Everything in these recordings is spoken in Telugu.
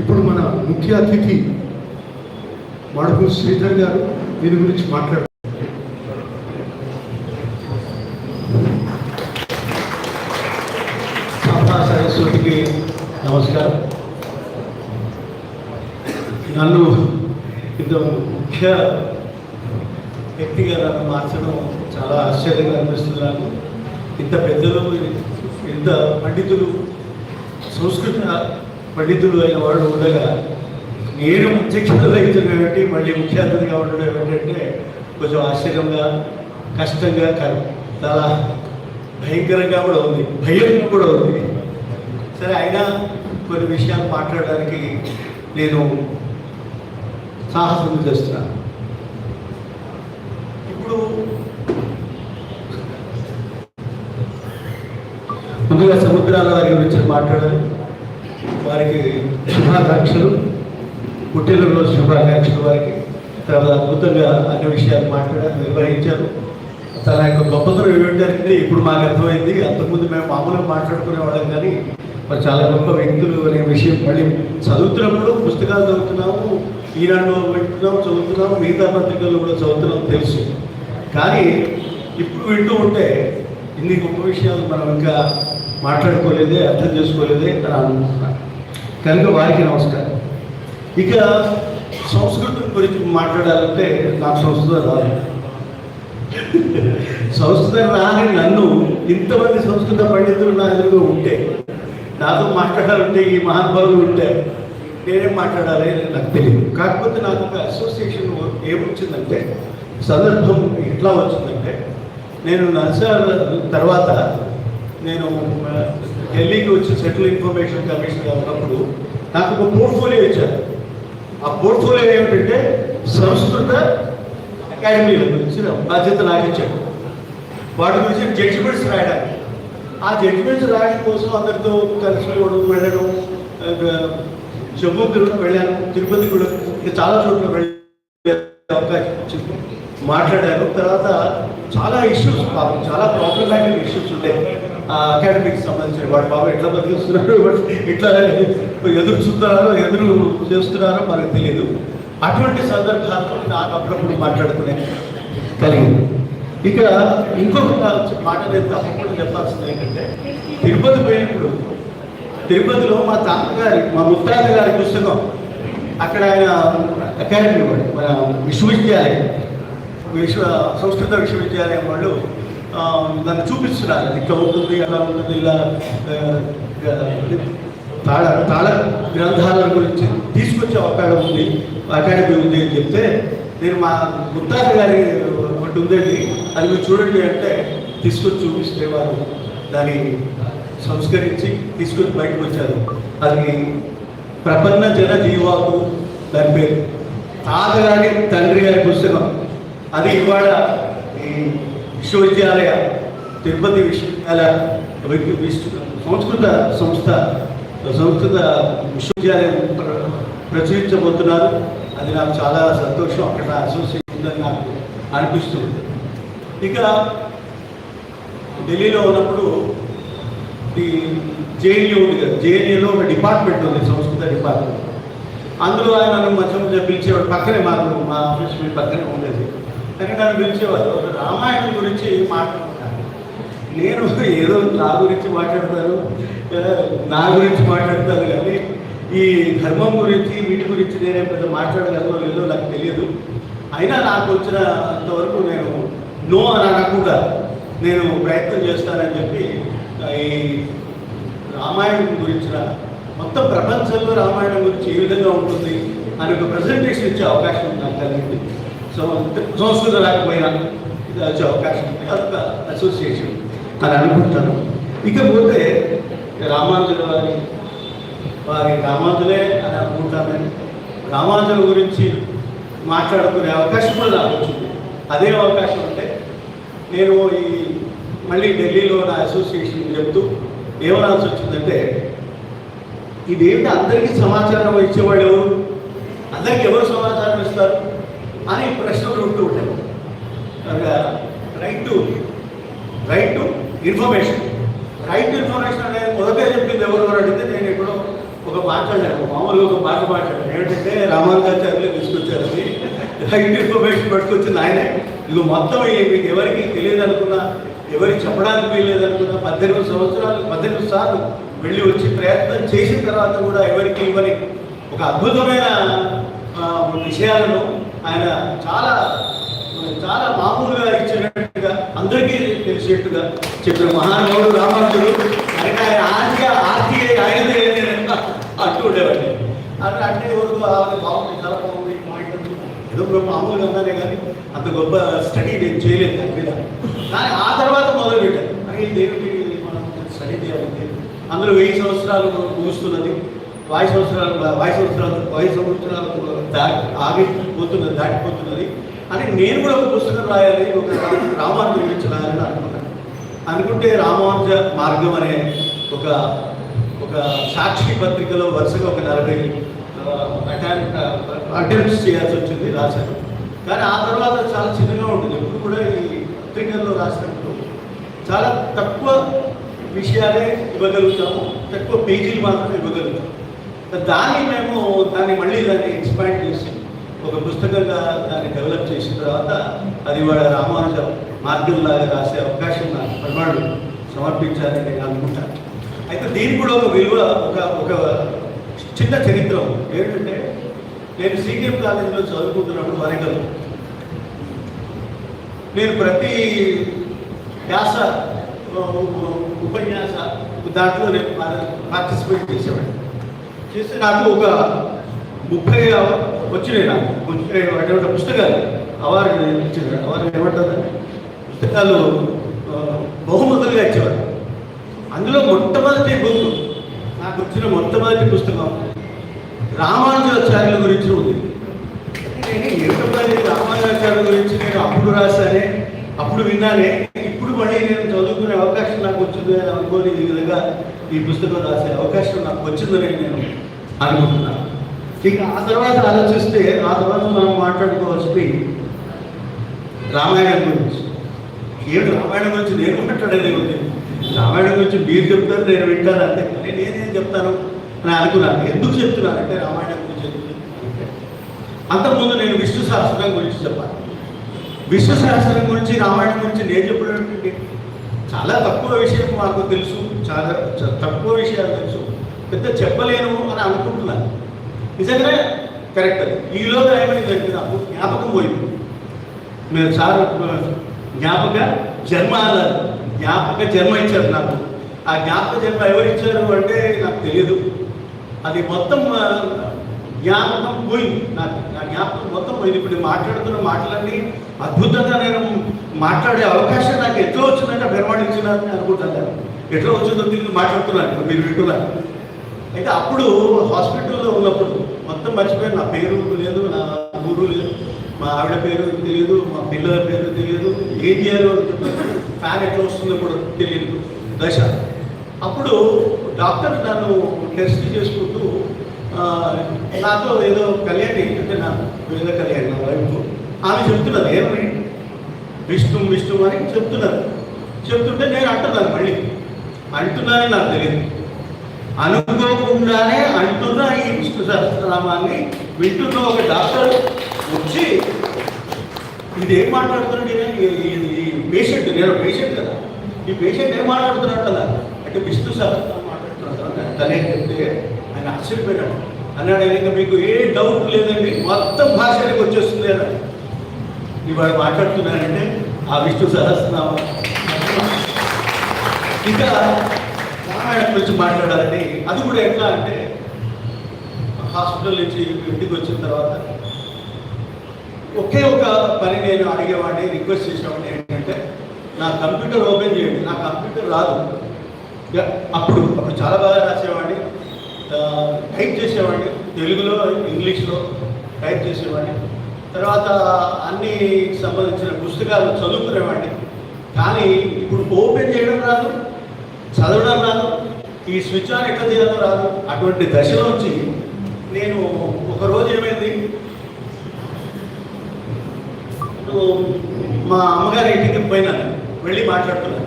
ఇప్పుడు మన ముఖ్య అతిథి మడుగు శ్రీధర్ గారు దీని గురించి మాట్లాడారు సరస్వతికి నమస్కారం. నన్ను ఇంత ముఖ్య వ్యక్తిగా నన్ను మార్చడం చాలా ఆశ్చర్యంగా అనిపిస్తుంది నాకు. ఇంత పెద్దలు ఇంత పండితులు సంస్కృత పండితుడు అయిన వాళ్ళు ఉండగా నేను అధ్యక్షత వహించడం ఏమిటి మళ్ళీ ముఖ్య అతిథిగా ఉండడం ఏమిటంటే కొంచెం ఆశ్చర్యంగా కష్టంగా చాలా భయంకరంగా కూడా ఉంది. భయం కూడా ఉంది. సరే అయినా కొన్ని విషయాలు మాట్లాడడానికి నేను సాహసం చేస్తున్నాను. ఇప్పుడు ముందుగా సముద్రాల వారి గురించి మాట్లాడాలి. వారికి శుభాకాంక్షలు. పుట్టినరోజు శుభాకాంక్షలు వారికి. తర్వాత అద్భుతంగా అన్ని విషయాలు మాట్లాడారు నిర్వహించారు. తన యొక్క గొప్పతనం ఏమిటంటే ఇప్పుడు మాకు అర్థమైంది. అంతకుముందు మేము మామూలుగా మాట్లాడుకునే వాళ్ళం కానీ మరి చాలా గొప్ప వ్యక్తులు అనే విషయం మళ్ళీ చదువుతున్నప్పుడు పుస్తకాలు చదువుతున్నాము ఈనాడు వింటున్నాము చదువుతున్నాము మిగతా పత్రికల్లో కూడా చదువుతున్నాం తెలుసు. కానీ ఇప్పుడు వింటూ ఉంటే ఇన్ని గొప్ప విషయాలు మనం ఇంకా మాట్లాడుకోలేదే అర్థం చేసుకోలేదే అని అనుకుంటున్నాను. కనుక వారికి నమస్కారం. ఇక సంస్కృతం గురించి మాట్లాడాలంటే నాకు సంస్కృతం రాదు. సంస్కృతం రాని నన్ను ఇంతమంది సంస్కృత పండితులు నా ఎదురుగా ఉంటే నాతో మాట్లాడాలంటే ఈ మహానుభావులు ఉంటే నేనేం మాట్లాడాలి అని నాకు తెలియదు. కాకపోతే నాకు ఒక అసోసియేషన్ ఏమొచ్చిందంటే సందర్భం ఎట్లా వచ్చిందంటే నేను నర్సార్ తర్వాత నేను ఢిల్లీకి వచ్చి సెటిల్ ఇన్ఫర్మేషన్ కమిషన్గా ఉన్నప్పుడు నాకు ఒక పోర్ట్ఫోలియో ఇచ్చారు. ఆ పోర్ట్ఫోలియో ఏమిటంటే సంస్కృత అకాడమీల గురించి బాధ్యత నాకు ఇచ్చాడు వాటి గురించి జడ్జిమెంట్స్ రాయడానికి. ఆ జడ్జిమెంట్స్ రాయడం కోసం అందరితో కలిసి వెళ్ళడం జమ్మూ కూడా వెళ్ళాను తిరుపతి కూడా ఇంకా చాలా చోట్ల వెళ్ళే అవకాశం వచ్చింది. మాట్లాడాను. తర్వాత చాలా ఇష్యూస్ పాపం చాలా ప్రాబ్లమాటిక్ ఇష్యూస్ ఉంటాయి ఆ అకాడమిక్ సంబంధించిన వాడు బాబు ఎట్లా బతికిస్తున్నారో వాడు ఎట్లా ఎదురు చూస్తున్నారో ఎదురు చేస్తున్నారో మనకు తెలియదు అటువంటి సందర్భాల్లో నాకు అప్పుడప్పుడు మాట్లాడుకునే కలిగింది ఇక ఇంకొక మాట నేను తప్పకుండా చెప్పాల్సింది ఏంటంటే తిరుపతి పోయినప్పుడు తిరుపతిలో మా తాతగారి మా ముత్తాత గారి పుస్తకం అక్కడ ఆయన అకాడమీ వాడు మన విశ్వవిద్యాలయం విశ్వ సంస్కృత విశ్వవిద్యాలయం వాళ్ళు దాన్ని చూపిస్తున్నారు. ఇక్కడ ఉంటుంది అలా ఉంటుంది ఇలా తాళ తాళ గ్రంథాల గురించి తీసుకొచ్చే అవకాశం ఉంది అకాడమీ ఉంది అని చెప్తే నేను మా ముత్తాత గారి ఒకటి ఉందండి. అది మీరు చూడండి అంటే తీసుకొచ్చి చూపిస్తే వారు దాన్ని సంస్కరించి తీసుకొచ్చి బయటకు వచ్చారు. అది ప్రపన్న జన జీవాకు దాని పేరు. తాతగారి తండ్రి గారి పుస్తకం. అది ఇవాళ ఈ విశ్వవిద్యాలయ తిరుపతి విశ్వవిద్యాలయ సంస్కృత సంస్థ సంస్కృత విశ్వవిద్యాలయం ప్ర- ప్రచురించబోతున్నారు. అది నాకు చాలా సంతోషం. అక్కడ అసోసియేషన్ ఉందని నాకు అనిపిస్తుంది. ఇక ఢిల్లీలో ఉన్నప్పుడు ఈ జేఎన్యూ ఉంది కదా. జేఎన్యూలో ఒక డిపార్ట్మెంట్ ఉంది సంస్కృత డిపార్ట్మెంట్. అందులో ఆయన నన్ను మధ్య మధ్య పిలిచేవాడు. పక్కనే మాకు మా ఆఫీస్ మీ పక్కనే ఉండేది. కానీ నన్ను పిలిచేవాడు ఒక రామాయణం గురించి మాట్లాడుతున్నాను నేను ఏదో నా గురించి మాట్లాడతాను నా గురించి మాట్లాడతాను కానీ ఈ ధర్మం గురించి వీటి గురించి నేనే పెద్ద మాట్లాడగలను లేదో నాకు తెలియదు. అయినా నాకు వచ్చినంతవరకు నేను నో అని అనకుండా నేను ప్రయత్నం చేస్తానని చెప్పి ఈ రామాయణం గురించిన మొత్తం ప్రపంచంలో రామాయణం గురించి ఏ విధంగా ఉంటుంది అని ఒక ప్రజెంటేషన్ ఇచ్చే అవకాశం నాకు కలిగింది. సో సంస్కృతం రాకపోయినా ఇది వచ్చే అవకాశం ఉంది. అదొక అసోసియేషన్ అని అనుకుంటాను. ఇకపోతే రామానుజుల వారి వారి రామానుజులే అని అనుకుంటాను రామానుజుల గురించి మాట్లాడుకునే అవకాశం కూడా నాకు వచ్చింది. అదే అవకాశం అంటే నేను ఈ మళ్ళీ ఢిల్లీలో నా అసోసియేషన్ చెప్తూ ఏమనాల్సి వచ్చిందంటే ఇదేమిటి అందరికీ సమాచారం ఇచ్చేవాళ్ళు ఎవరు? అందరికి ఎవరు సమాచారం ఇస్తారు? అనే ప్రశ్నలు ఉంటూ ఉంటాయి. Right to right to information right to information అనేది మొదటే చెప్పింది ఎవరు అడిగితే నేను ఇప్పుడు ఒక మాట్లాడాను. మామూలుగా ఒక మాట మాట్లాడాను. ఏంటంటే రామానుజాచార్యులు తీసుకొచ్చారు. అని రైట్ ఇన్ఫర్మేషన్ పట్టుకొచ్చింది ఆయనే నువ్వు మొత్తం ఈ- మీకు ఎవరికి తెలియదు అనుకున్నా ఎవరికి చెప్పడానికి వీల్లేదు అనుకున్నా పద్దెనిమిది సంవత్సరాలు పద్దెనిమిది సార్లు వెళ్ళి వచ్చి ప్రయత్నం చేసిన తర్వాత కూడా ఎవరికి ఇవ్వని ఒక అద్భుతమైన విషయాలను ఆయన చాలా చాలా మామూలుగా ఇచ్చినట్టుగా అందరికీ తెలిసేట్టుగా చెప్పిన మహానుభావుడు రామానుడు ఆయన ఆయన ఆర్థిక ఆర్థిక ఆయనదే అంటూ ఉండేవాడిని. అంటే అంటే వరకు బాగుంది చాలా బాగుంది పాయింట్ ఉంది. ఏదో మామూలుగా ఉన్నానే కానీ అంత గొప్ప స్టడీ నేను చేయలేదు దాని మీద. కానీ ఆ తర్వాత మొదలు పెట్టాను అరే దేవుడి మనం స్టడీ చేయాలి? అందులో వెయ్యి సంవత్సరాలు ముగుస్తున్నది వాయు సంవత్సరాలు వాయు సంవత్సరాలు వాయు సంవత్సరాలు దాటి ఆగిపోతున్నది దాటిపోతున్నది అని నేను కూడా ఒక పుస్తకం రాయాలి ఒక రామానుజు గురించి రాయాలని అనుకున్నాను అనుకుంటే రామానుజ మార్గం అనే ఒక ఒక సాక్షి పత్రికలో వరుసగా ఒక నలభై అటెంప్ట్స్ చేయాల్సి వచ్చింది రాశాను. కానీ ఆ తర్వాత చాలా చిన్నగా ఉంటుంది. ఎప్పుడు కూడా ఈ పత్రికల్లో రాసినప్పుడు చాలా తక్కువ విషయాలే ఇవ్వగలుగుతాము. తక్కువ పేజీలు మాత్రమే ఇవ్వగలుగుతాం దాన్ని మేము దాన్ని మళ్ళీ దాన్ని ఎక్స్పాండ్ చేసి ఒక పుస్తకంగా దాన్ని డెవలప్ చేసిన తర్వాత అది వాళ్ళ రామానుజ మార్గంలాగా రాసే అవకాశం నాకు పర్వాడు సమర్పించాలని నేను అనుకుంటాను. అయితే దీనికి కూడా ఒక విలువ ఒక ఒక చిన్న చరిత్ర ఏంటంటే నేను సీనియర్ కాలేజీలో చదువుకుంటున్నప్పుడు వరంగల్. నేను ప్రతి వ్యాస ఉపన్యాస దాంట్లో నేను పార్టిసిపేట్ చేసేవాడిని. చేస్తే నాకు ఒక ముప్పై వచ్చినాయి నాకు. ముప్పై అటువంటి పుస్తకాలు. అవార్డు ఇచ్చారు అవార్డు ఏమంటారు? పుస్తకాలు బహుమతులుగా ఇచ్చేవారు. అందులో మొట్టమొదటి బుక్ నాకు వచ్చిన మొట్టమొదటి పుస్తకం రామానుజాచార్యుల గురించి ఉంది. నేను ఎంతమంది రామానుజాచార్యుల గురించి నేను అప్పుడు రాశానే అప్పుడు విన్నానే పడి నేను చదువుకునే అవకాశం నాకు వచ్చింది అని అనుకోని ఈ విధంగా ఈ పుస్తకం రాసే అవకాశం నాకు వచ్చిందని నేను అనుకుంటున్నాను. ఇక ఆ తర్వాత ఆలోచిస్తే ఆ తర్వాత మనం మాట్లాడుకోవాల్సింది రామాయణం గురించి. ఏడు రామాయణం గురించి నేను మాట్లాడేది ఉంది రామాయణం గురించి మీరు చెప్తారు నేను వింటాను అంతే. కానీ నేనేం చెప్తాను అని అనుకున్నాను. ఎందుకు చెప్తున్నాను అంటే రామాయణం గురించి అంతకుముందు నేను విష్ణు సహస్రం గురించి చెప్పాను విష్ణు గురించి రామాయణం గురించి నేను చెప్పడం చాలా తక్కువ విషయం మాకు తెలుసు చాలా తక్కువ విషయాలు తెలుసు. పెద్ద చెప్పలేను అని అనుకుంటున్నాను నిజంగానే కరెక్ట్. అది ఈలోగా జరిగింది నాకు జ్ఞాపకం పోయింది. మీరు సార్ జ్ఞాపక జన్మ జ్ఞాపక జన్మ ఇచ్చారు నాకు. ఆ జ్ఞాపక జన్మ ఎవరు ఇచ్చారు అంటే నాకు తెలియదు. అది మొత్తం జ్ఞాపకం పోయింది. నాకు నా జ్ఞాపకం మొత్తం పోయింది. ఇప్పుడు మాట్లాడుతున్న మాటలన్నీ అద్భుతంగా నేను మాట్లాడే అవకాశం నాకు ఎట్లా వచ్చిందంటే పెరమాడించినారని అనుకుంటాను ఎట్లా వచ్చిందో తిరిగి మాట్లాడుతున్నాను. మీరు వింటున్నారు అయితే అప్పుడు హాస్పిటల్లో ఉన్నప్పుడు మొత్తం మర్చిపోయాను. నా పేరు లేదు నా ఊరు లేదు మా ఆవిడ పేరు తెలియదు మా పిల్లల పేరు తెలియదు ఏం చేయాలో ఫ్యాన్ ఎట్లా వస్తుందో కూడా తెలియదు. దశ. అప్పుడు డాక్టర్ నన్ను టెస్ట్ చేసుకుంటూ నాతో ఏదో కళ్యాణి అంటే నా వేద కళ్యాణి నా వైపు. ఆమె చెప్తున్నది ఏమని? విష్ణు విష్ణు అని చెప్తున్నారు చెప్తుంటే నేను అంటున్నాను మళ్ళీ. అంటున్నానని నాకు తెలియదు. అనుకోకుండానే అంటున్న ఈ విష్ణు సహస్రనామాన్ని. వింటున్న ఒక డాక్టర్ వచ్చి ఇది ఏం మాట్లాడుతున్నాడు ఈ- పేషెంట్ నేను పేషెంట్ కదా. ఈ పేషెంట్ ఏం మాట్లాడుతున్నాడు? కదా అంటే విష్ణు సహస్రనామం మాట్లాడుతున్నాడు తనే చెప్తే ఆయన ఆశ్చర్యపోయాడు అన్నాడు ఆయన ఇంకా మీకు ఏ డౌట్ లేదండి. మొత్తం భాషలకు వచ్చేస్తుంది అన్నాడు ఇవాళ మాట్లాడుతున్నానంటే ఆ విష్ణు సహస్రనామ. ఇంకా రామాయణం గురించి మాట్లాడాలని అది కూడా ఎట్లా అంటే హాస్పిటల్ నుంచి ఇంటికి వచ్చిన తర్వాత ఒకే ఒక పని నేను అడిగేవాడిని రిక్వెస్ట్ చేసేవాడిని ఏంటంటే నా కంప్యూటర్ ఓపెన్ చేయండి. నా కంప్యూటర్ రాదు. ఇక అప్పుడు అప్పుడు చాలా బాగా రాసేవాడిని. టైప్ చేసేవాడిని. తెలుగులో ఇంగ్లీష్లో టైప్ చేసేవాడిని. తర్వాత అన్ని సంబంధించిన పుస్తకాలు చదువుకునేవాడిని. కానీ ఇప్పుడు ఓపెన్ చేయడం రాదు చదవడం రాదు ఈ స్విచ్ ఆన్ ఎక్కడ చేయడం రాదు. అటువంటి దశలో వచ్చి నేను ఒక రోజు ఏమైంది? మా అమ్మగారి ఇంటికి పోయినాను వెళ్ళి మాట్లాడుతున్నాను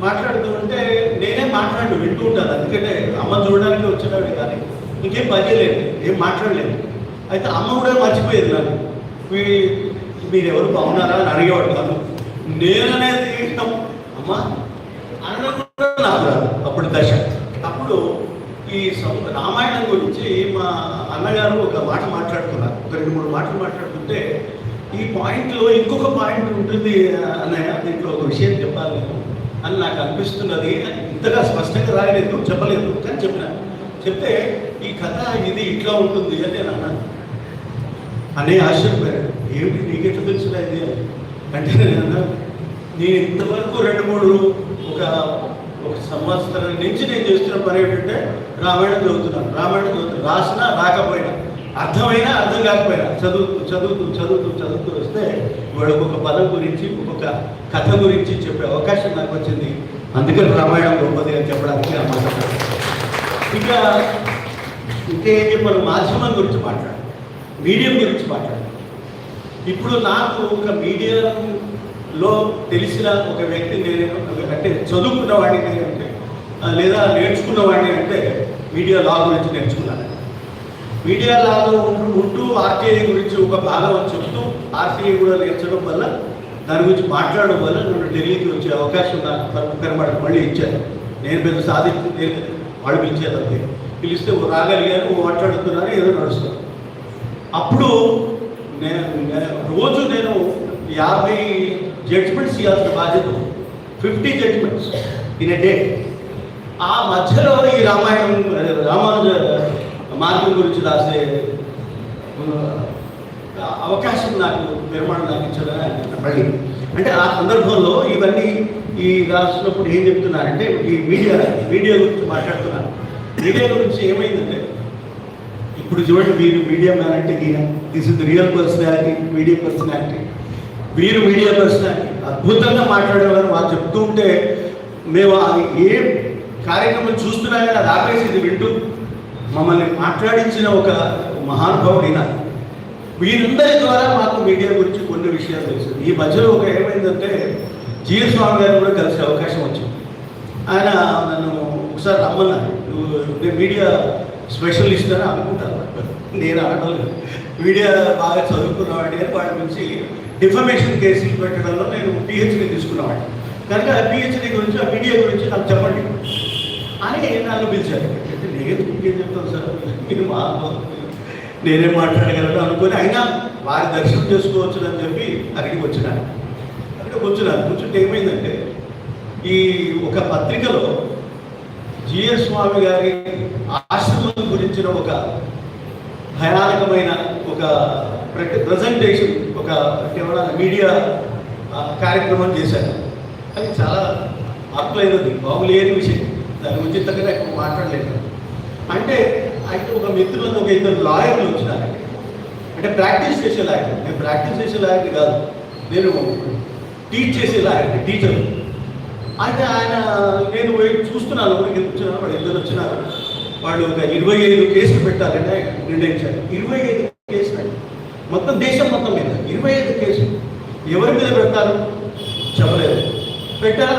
మాట్లాడుతూ ఉంటే నేనే మాట్లాడు వింటూ ఉంటాను. ఎందుకంటే అమ్మ చూడడానికి వచ్చినాడు కానీ ఇంకేం పనిచేయలేదు ఏం మాట్లాడలేదు. అయితే అమ్మ కూడా మర్చిపోయేది నాకు మీ- మీరెవరు బాగున్నారా అని అడిగేవాడు కాదు. నేను అనేది అమ్మ అనడం కూడా నాకు రాదు అప్పుడు దశ. అప్పుడు ఈ రామాయణం గురించి మా అన్నగారు ఒక మాట మాట్లాడుతున్నారు ఒక రెండు మూడు మాటలు మాట్లాడుతుంటే ఈ పాయింట్లో ఇంకొక పాయింట్ ఉంటుంది అన్నయ్య. దీంట్లో ఒక విషయం చెప్పాలి నేను. అని నాకు అనిపిస్తున్నది. ఇంతగా స్పష్టంగా రాయలేదు చెప్పలేదు. కానీ చెప్పిన. చెప్తే ఈ కథ ఇది ఇట్లా ఉంటుంది అని నేను అన్నాను. అనే ఆశ్చర్యపోయాడు ఏమిటి నీకెట్లా తెలిసిన ఇది అంటే నేను అన్నాను నేను ఇంతవరకు రెండు మూడు ఒక ఒక సంవత్సరం నుంచి నేను చేస్తున్న పని ఏంటంటే రామాయణం చదువుతున్నాను. రామాయణం చదువుతున్నాను. రాసినా రాకపోయినా. అర్థమైనా అర్థం కాకపోయినా చదువుతూ చదువుతూ చదువుతూ చదువుతూ వస్తే వాడికి ఒక్కొక్క పదం గురించి ఒక్కొక్క కథ గురించి చెప్పే అవకాశం నాకు వచ్చింది. అందుకని రామాయణం గొప్పది అని చెప్పడానికి ఆ మాట ఇంకా ఇంకేం చెప్పాను మాధ్యమం గురించి మాట్లాడు. మీడియం గురించి మాట్లాడు. ఇప్పుడు నాకు ఒక మీడియాలో తెలిసిన ఒక వ్యక్తి నేను అంటే చదువుకున్న వాడిని అంటే లేదా నేర్చుకున్న వాడిని అంటే మీడియా లా గురించి నేర్చుకున్నాను. మీడియాలో ఉంటూ ఆర్టీఐ గురించి ఒక భాగం చెప్తూ ఆర్టీఐ కూడా నేర్చడం వల్ల దాని గురించి మాట్లాడడం వల్ల నువ్వు ఢిల్లీకి వచ్చే అవకాశం నాకు కనబడ మళ్ళీ ఇచ్చారు. నేను పెద్ద సాధించి నేను వాళ్ళు పిలిచేది అంతే. పిలిస్తే రాగలిగాను మాట్లాడుతున్నాను ఏదో నడుస్తాను అప్పుడు నేను రోజు నేను యాభై జడ్జ్మెంట్స్ ఇవ్వాల్సిన బాధ్యత fifty judgments in a day. ఆ మధ్యలో ఈ రామాయణం రామానుజ మార్గం గురించి రాసే అవకాశం నాకు నిర్మాణం నాకు అనుకుంటున్నాను మళ్ళీ అంటే ఆ సందర్భంలో ఇవన్నీ ఈ రాసినప్పుడు ఏం చెప్తున్నారంటే ఈ మీడియా మీడియా గురించి మాట్లాడుతున్నారు. మీడియా గురించి ఏమైందంటే ఇప్పుడు చూడండి మీరు మీడియా మ్యాన్ అంటే this is real personality media personality వీరు మీడియా పర్సనాలిటీ అద్భుతంగా మాట్లాడేవారు వాళ్ళు చెప్తూ ఉంటే మేము అది ఏ కార్యక్రమం చూస్తున్నా కానీ అది ఆపేసి ఇది వింటూ మమ్మల్ని మాట్లాడించిన ఒక మహానుభావుడైన వీరందరి ద్వారా మాకు మీడియా గురించి కొన్ని విషయాలు తెలుసు. ఈ మధ్యలో ఒక ఏమైందంటే జిఎస్ స్వామి గారు కూడా కలిసే అవకాశం వచ్చింది. ఆయన నన్ను ఒకసారి రమ్మన్నారు. మీడియా స్పెషలిస్ట్ అని అనుకుంటాను నేను అనడం మీడియా బాగా చదువుకున్నవాడిని అని వాడి నుంచి డిఫర్మేషన్ కేసులు పెట్టడంలో నేను పిహెచ్డి తీసుకున్నవాడిని. కనుక పిహెచ్డి గురించి ఆ మీడియా గురించి నాకు చెప్పండి. అని నన్ను పిలిచారు. నేను ఇంకేం చెప్తాను సార్? మీరు మా నేనే మాట్లాడగలను అనుకొని అయినా వారి దర్శనం చేసుకోవచ్చు అని చెప్పి అక్కడికి వచ్చినాను. అక్కడికి కూర్చున్నాను కూర్చుంటే ఏమైందంటే ఈ ఒక పత్రికలో జిఎస్ స్వామి గారి ఆశ్రమం గురించిన ఒక భయానకమైన ఒక ప్రజెంటేషన్ ఒక కేవలం మీడియా కార్యక్రమం చేశారు. అది చాలా అర్థమైనది బాగులేని విషయం. దాని గురించి ఇంతకన్నా ఎక్కువ మాట్లాడలేదు. అంటే అయితే ఒక మిత్రులను ఒక ఇద్దరు లాయర్లు వచ్చినారు. అంటే ప్రాక్టీస్ చేసే లాయర్ నేను ప్రాక్టీస్ చేసే లాయర్ని కాదు. నేను టీచ్ చేసే లాయర్ టీచర్ అయితే ఆయన నేను పోయి చూస్తున్నాను ఊరికి వచ్చినారు వాడు ఇద్దరు వచ్చినారు వాళ్ళు ఒక ఇరవై ఐదు కేసులు పెట్టాలని ఆయన నిర్ణయించారు. ఇరవై ఐదు కేసులు. మొత్తం దేశం మొత్తం మీద. ఇరవై ఐదు కేసులు. ఎవరి మీద పెడతారు? చెప్పలేదు. పెట్టారా?